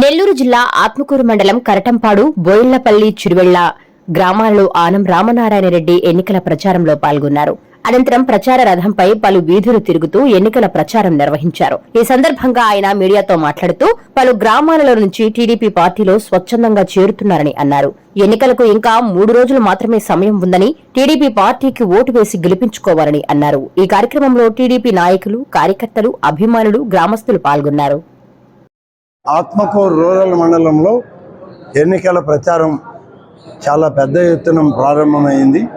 నెల్లూరు జిల్లా ఆత్మకూరు మండలం కరటంపాడు బోయిళ్ళపల్లి చిరువెళ్ళ గ్రామాలలో ఆనం రామనారాయణ రెడ్డి ఎన్నికల ప్రచారంలో పాల్గొన్నారు. అనంతరం ప్రచార రథంపై పలు వీధులు తిరుగుతూ ఎన్నికల ప్రచారం నిర్వహించారు. ఈ సందర్భంగా ఆయన మీడియాతో మాట్లాడుతూ పలు గ్రామాలలో నుంచి టీడీపీ పార్టీలో స్వచ్ఛందంగా చేరుతున్నారని అన్నారు. ఎన్నికలకు ఇంకా మూడు రోజులు మాత్రమే సమయం ఉందని టీడీపీ పార్టీకి ఓటు వేసి గెలిపించుకోవాలని అన్నారు. ఈ కార్యక్రమంలో టీడీపీ నాయకులు కార్యకర్తలు అభిమానులు గ్రామస్తులు పాల్గొన్నారు. ఆత్మకూరు రూరల్ మండలంలో ఎన్నికల ప్రచారం చాలా పెద్ద ఎత్తున ప్రారంభమైంది.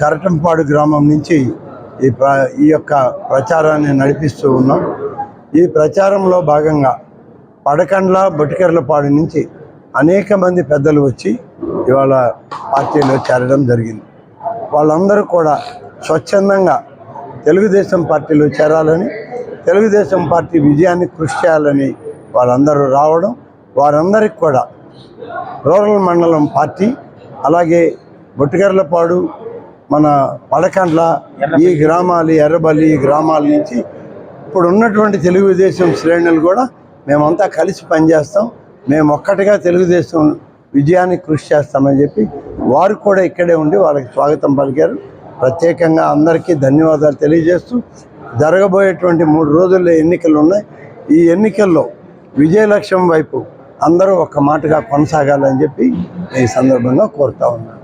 కరటంపాడు గ్రామం నుంచి ఈ ప్ర ఈ యొక్క ప్రచారాన్ని నడిపిస్తూ ఉన్నాం. ఈ ప్రచారంలో భాగంగా పడకండ్ల బొటికెర్లపాడు నుంచి అనేక మంది పెద్దలు వచ్చి ఇవాళ పార్టీలో చేరడం జరిగింది. వాళ్ళందరూ కూడా స్వచ్ఛందంగా తెలుగుదేశం పార్టీలో చేరాలని తెలుగుదేశం పార్టీ విజయాన్ని కృషి చేయాలని వాళ్ళందరూ రావడం వారందరికి కూడా రూరల్ మండలం పార్టీ అలాగే బొట్టుగర్లపాడు మన పడకండ్ల ఈ గ్రామాలు ఎర్రబల్లి ఈ గ్రామాల నుంచి ఇప్పుడు ఉన్నటువంటి తెలుగుదేశం శ్రేణులు కూడా మేమంతా కలిసి పనిచేస్తాం. మేము ఒక్కటిగా తెలుగుదేశం విజయానికి కృషి చేస్తామని చెప్పి వారు కూడా ఇక్కడే ఉండి వాళ్ళకి స్వాగతం పలికారు. ప్రత్యేకంగా అందరికీ ధన్యవాదాలు తెలియజేస్తూ జరగబోయేటువంటి మూడు రోజుల్లో ఎన్నికలు ఉన్నాయి. ఈ ఎన్నికల్లో విజయలక్ష్యం వైపు అందరూ ఒక్క మాటగా కొనసాగాలని చెప్పి ఈ సందర్భంగా కోరుతా ఉన్నాను.